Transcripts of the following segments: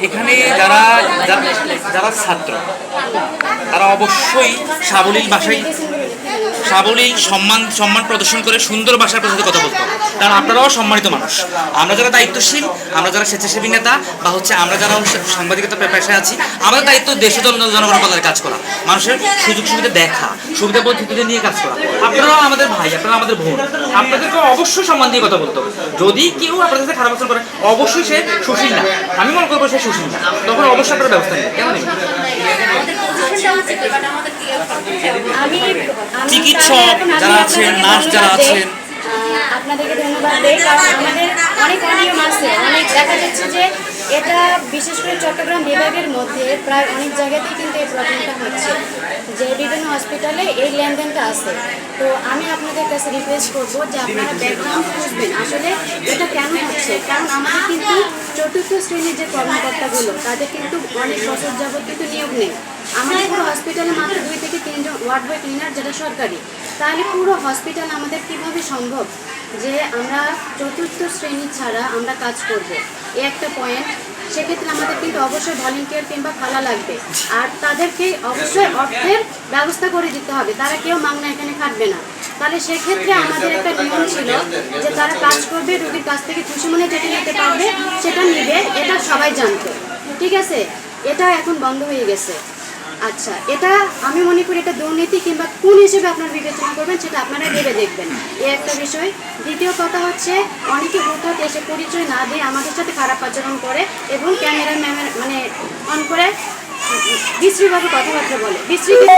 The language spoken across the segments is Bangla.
এখানে যারা যারা- ছাত্র তারা অবশ্যই সাবলীল ভাষায় সাবলীল সম্মান সম্মান প্রদর্শন করে সুন্দর ভাষার সাথে কথা বলতে। হবে কারণ আপনারাও সম্মানিত মানুষ। আমরা যারা দায়িত্বশীল, আমরা যারা স্বেচ্ছাসেবী নেতা, বা হচ্ছে আমরা যারা সাংবাদিকতা পেশায় আছি আমাদের দায়িত্ব দেশ ও জন- জনগণের কল্যাণে কাজ করা। মানুষের সুযোগ সুবিধা দেখা সুবিধা বৈচিত্র্য নিয়ে কাজ করা। আপনারাও আমাদের ভাই আপনারা আমাদের বোন। আপনাদেরকে অবশ্যই সম্মান দিয়ে কথা বলতে হবে। যদি কেউ আপনাদের সাথে খারাপ আচরণ করে, অবশ্যই সে সুশীল না। আমি মনে করব সে সুশীল না। তখন অবশ্যই আপনারা ব্যবস্থা নেই কেমন? চিকিৎসক যারা আছেন, নার্স যারা আছেন। আপনাদেরকে ধন্যবাদ দেয় কারণ আমাদের অনেক অনিয়ম আছে অনেক দেখা যাচ্ছে যে এটা বিশেষ করে চট্টগ্রাম বিভাগের মধ্যে প্রায় অনেক জায়গাতেই কিন্তু এই প্রবলেমটা হচ্ছে, যে বিভিন্ন হসপিটালে এই লেনদেনটা আছে। তো আমি আপনাদের কাছে রিকোয়েস্ট করব যে আপনারা ব্যাকগ্রাউন্ড খুঁজবেন, আসলে এটা কেন হচ্ছে? কারণ আমাদের কিন্তু চতুর্থ শ্রেণির যে কর্মকর্তাগুলো, তাদের কিন্তু অনেক বছর যাবত কিন্তু নিয়োগ নেই। আমাদের পুরো হসপিটালে মাত্র দুই থেকে তিনজন ওয়ার্ড বয় ক্লিনার যেটা সরকারি। তাহলে পুরো হসপিটাল আমাদের কীভাবে সম্ভব? যে আমরা চতুর্থ শ্রেণি ছাড়া আমরা কাজ করব? এ একটা পয়েন্ট সেক্ষেত্রে আমাদের কিন্তু অবশ্যই ভলেন্টিয়ার কিংবা খালা লাগবে। আর তাদেরকে অবশ্যই অর্থের ব্যবস্থা করে দিতে হবে, তারা কেউ মাংনা এখানে খাটবে না। তাহলে সেক্ষেত্রে আমাদের একটা নিয়ম ছিল যে তারা কাজ করবে, রুগীর কাছ থেকে খুশি মনে যেটা নিতে পারবে, সেটা নিবে, এটা সবাই জানতো। ঠিক আছে? এটা এখন বন্ধ হয়ে গেছে। আচ্ছা এটা আমি মনে করি এটা দুর্নীতি কিংবা কোন হিসেবে আপনারা বিবেচনা করবেন, সেটা আপনারা ভেবে দেখবেন। এই একটা বিষয়। দ্বিতীয় কথা হচ্ছে, অনেকে হঠাৎ এসে পরিচয় না দিয়ে আমাদের সাথে খারাপ আচরণ করে এবং ক্যামেরা ম্যামের মানে অন করে বিশ্রীভাবে কথাবার্তা বলে। বিশ্রী কিন্তু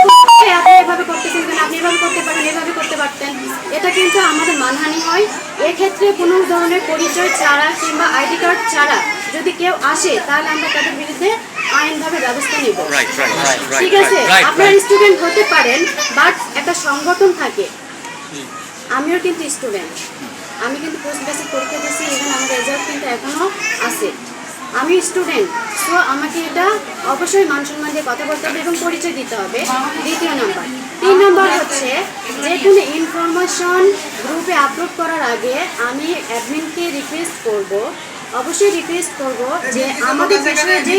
আপনি এভাবে করতে কেন আপনি এভাবে করতে পারেন এভাবে করতে পারতেন, এটা কিন্তু আমাদের মানহানি হয়। এক্ষেত্রে কোনো ধরনের পরিচয় ছাড়া কিংবা আইডি কার্ড ছাড়া যদি কেউ আসে, তাহলে আমরা তাদের বিরুদ্ধে আইনভাবে ব্যবস্থা নেব। ঠিক আছে আপনার স্টুডেন্ট হতে পারেন বাট একটা সংগঠন থাকে। আমিও কিন্তু স্টুডেন্ট আমি কিন্তু পোস্ট বেসিক পরীক্ষা দিয়েছি ইভেন আমার রেজাল্ট কিন্তু এখনও আছে। আমি স্টুডেন্ট সো আমাকে এটা অবশ্যই মান সম্মান দিয়ে কথা বলতে হবে এবং পরিচয় দিতে হবে। দ্বিতীয় নাম্বার তিন নম্বর হচ্ছে যে কোনো ইনফরমেশন গ্রুপে আপলোড করার আগে আমি অ্যাডমিনকে রিকোয়েস্ট করব। অবশ্যই রিকোয়েস্ট করব যে আমাদের বিষয়ে যে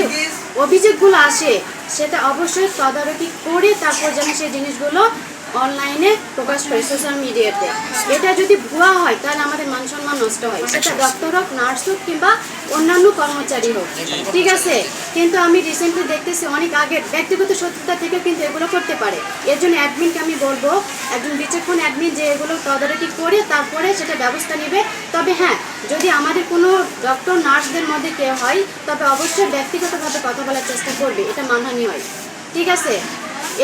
অভিযোগগুলো আসে সেটা অবশ্যই তদারকি করে তারপর যেন সেই জিনিসগুলো অনলাইনে প্রকাশ করে সোশ্যাল মিডিয়াতে এটা যদি ভুয়া হয় তাহলে নষ্ট হয়। সেটা ডক্টর হোক, নার্স হোক কিংবা অন্যান্য কর্মচারী হোক। ঠিক আছে? কিন্তু আমি রিসেন্টলি দেখতেছি অনেক আগে ব্যক্তিগত শত্রুতা থেকেও কিন্তু এগুলো করতে পারে। এর জন্য অ্যাডমিনকে আমি বলব, একজন বিচক্ষণ অ্যাডমিন যে এগুলো তদারকি করে তারপরে সেটা ব্যবস্থা নেবে। তবে হ্যাঁ যদি আমাদের কোনো ডক্টর, নার্সদের মধ্যে কেউ হয়, তবে অবশ্যই ব্যক্তিগতভাবে কথা বলার চেষ্টা করবে। এটা মানহানি হয়। ঠিক আছে?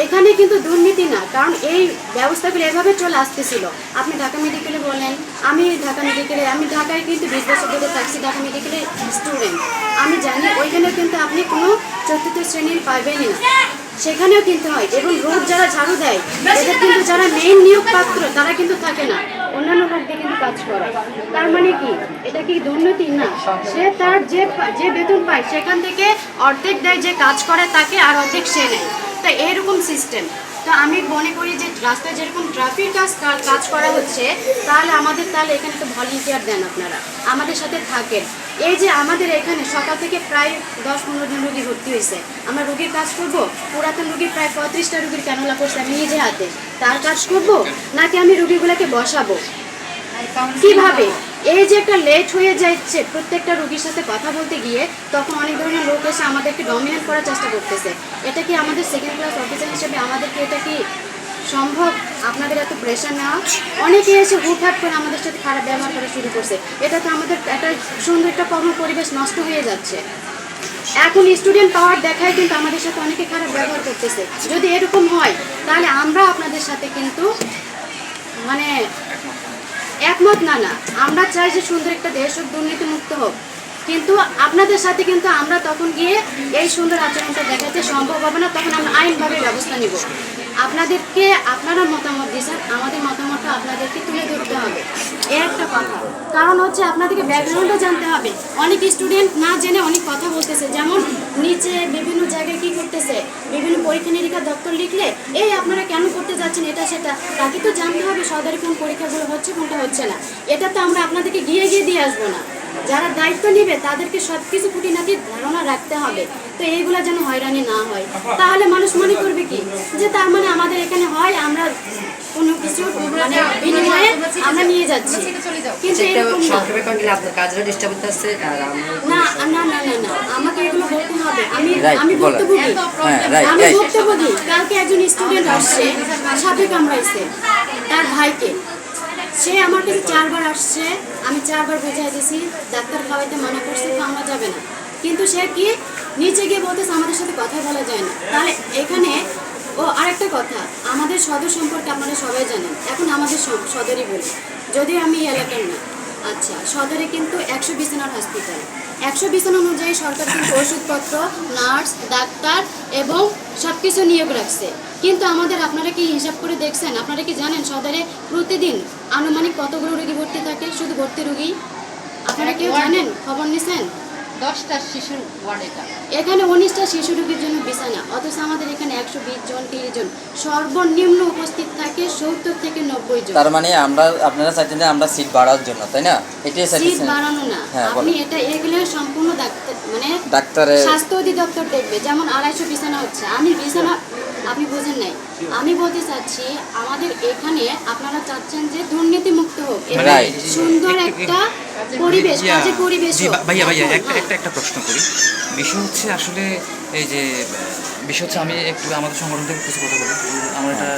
এখানে কিন্তু দুর্নীতি না, কারণ এই ব্যবস্থাগুলো এভাবে চলে আসতেছিল। আপনি ঢাকা মেডিকেলে বলেন, আমি ঢাকা মেডিকেলে আমি ঢাকায় কিন্তু বিশ বছর ধরে থাকছি, ঢাকা মেডিকেলে স্টুডেন্ট আমি জানি ওইখানে কিন্তু আপনি কোনো চতুর্থ শ্রেণির পাইবেনই না। সেখানেও কিন্তু হয়, এবং রোড যারা ঝাড়ু দেয়, এদের কিন্তু যারা মেইন নিয়োগ পাত্র তারা কিন্তু থাকে না। অন্যান্য লোক দিয়ে কিন্তু কাজ করে। তার মানে কি? এটা কি দুর্নীতি? না। সে তার যে যে বেতন পায়, সেখান থেকে অর্ধেক দেয় যে কাজ করে, তাকে আর অর্ধেক সে নেয়। তো এরকম সিস্টেম তো আমি মনে করি যে রাস্তায় যেরকম ট্রাফিক কাজ কাজ করা হচ্ছে তাহলে আমাদের তাহলে এখানে তো ভলেন্টিয়ার দেন আপনারা। আমাদের সাথে থাকেন। এই যে আমাদের এখানে সকাল থেকে প্রায় দশ পনেরো জন রুগী ভর্তি হয়েছে। আমরা রুগীর কাজ করব? পুরাতন রুগী প্রায় পঁয়ত্রিশটা রুগীর ক্যানোলা করছে আমি নিজে হাতে। তার কাজ করব? নাকি আমি রুগীগুলোকে বসাবো? কীভাবে? এই যে একটা লেট হয়ে যাচ্ছে, প্রত্যেকটা রুগীর সাথে কথা বলতে গিয়ে তখন অনেক ধরনের লোক এসে আমাদেরকে ডমিনেট করার চেষ্টা করতেছে। এটা কি আমাদের সেকেন্ড ক্লাস অফিসার হিসেবে আমাদেরকে এটা কি সম্ভব? আপনাদের এত প্রেশার নেওয়া? অনেকে এসে হুটহাট করে আমাদের সাথে খারাপ ব্যবহার করা শুরু করছে। এটা তো আমাদের একটা সুন্দর একটা কর্ম পরিবেশ নষ্ট হয়ে যাচ্ছে। এখন স্টুডেন্ট পাওয়ার দেখায় কিন্তু আমাদের সাথে অনেকে খারাপ ব্যবহার করতেছে। যদি এরকম হয়, তাহলে আমরা আপনাদের সাথে কিন্তু মানে একমত, না না। আমরা চাই যে সুন্দর একটা দেশ হোক দুর্নীতি মুক্ত হোক। কিন্তু আপনাদের সাথে কিন্তু আমরা তখন গিয়ে এই সুন্দর আচরণটা দেখাতে সম্ভব হবে না, তখন আমরা আইনভাবে ব্যবস্থা নিব। আপনাদেরকে আপনারা মতামত দিয়েছেন, আমাদের মতামতটা আপনাদেরকে তুলে ধরতে হবে। এ একটা কথা। কারণ হচ্ছে আপনাদেরকে ব্যাকগ্রাউন্ডও জানতে হবে। অনেক স্টুডেন্ট না জেনে অনেক কথা বলতেছে যেমন নিচে বিভিন্ন জায়গায় কি করতেছে? বিভিন্ন পরীক্ষা নিরীক্ষা দপ্তর লিখলে, এই আপনারা কেন করতে যাচ্ছেন? এটা, সেটা। তাকে তো জানতে হবে সরকারি কোন পরীক্ষাগুলো হচ্ছে, কোনটা হচ্ছে না। এটা তো আমরা আপনাদেরকে গিয়ে গিয়ে দিয়ে আসব না। যারা দায়িত্ব নেবে তাদেরকে সব কিছু খুঁটিনাটি ধারণা রাখতে হবে। তো এইগুলা যেন হয়রানি না হয়। তাহলে মানুষ মনে করবে কি? যে তার মানে আমাদের এখানে হয় আমরা কোনো কিছু মানে বিনিময়ে আমরা নিয়ে যাচ্ছি। কিন্তু এরকম না। না না না আমাকে এগুলো বলতে হবে। আমি আমি। ভুক্তভোগী। হ্যাঁ, আমি. ভুক্তভোগী। কালকে একজন স্টুডেন্ট আসছে সাপে কামড়াইছে তার ভাইকে। সে আমার কাছে চারবার আসছে, আমি চারবার বোঝাই দিয়েছি ডাক্তার খাওয়াইতে মানা করছে কামড়া যাবে না। কিন্তু সে কি নিচে গিয়ে বলতেছে, আমাদের সাথে কথা বলা যায় না। তাহলে এখানে, ও আরেকটা কথা, আমাদের সদর সম্পর্কে আপনারা সবাই জানেন। এখন আমাদের সদরই বলি। যদিও আমি এই এলাকার না। আচ্ছা সদরে কিন্তু একশো বিছানার হসপিটাল একশো বিছানা অনুযায়ী সরকার কিন্তু ওষুধপত্র, নার্স, ডাক্তার এবং সব কিছু নিয়োগ রাখছে। কিন্তু আমাদের আপনারা কি হিসাব করে দেখছেন? আপনারা কি জানেন সদরে প্রতিদিন আনুমানিক কতগুলো রোগী ভর্তি থাকে? শুধু ভর্তি রোগী? আপনারা কেউ জানেন? খবর নিছেন? দশটা শিশুর ওয়ার্ড এখানে উনিশটা শিশু রোগীর জন্য বিছানা। অথচ আমাদের এখানে একশো বিশ জন তিরিশ জন। সর্বনিম্ন উপস্থিত থাকে সত্তর থেকে নব্বই জন। তার মানে আমরা আপনারা চাইছেন যে আমরা সিট বাড়ার জন্য তাই না? এটাই সিট বাড়ানো না। হ্যাঁ, আপনি এটা এগুলো সম্পূর্ণ ডাক্তার মানে ডাক্তারের স্বাস্থ্য অধিদপ্তর দেখবে। যেমন আড়াইশো বিছানা হচ্ছে। আমি বিছানা আপনি বুঝেন নাই। আমি বলতে চাচ্ছি আমাদের এখানে আপনারা চাচ্ছেন যে দুর্নীতি মুক্ত হোক সুন্দর একটা পরিবেশ কাজে কাজের পরিবেশ ভাইয়া ভাইয়া একটা। একটা একটা প্রশ্ন করি। বিষয় হচ্ছে আসলে এই যে বিষয় হচ্ছে আমি একটু আমাদের সংগঠন থেকে কিছু কথা বলি। আমার এটা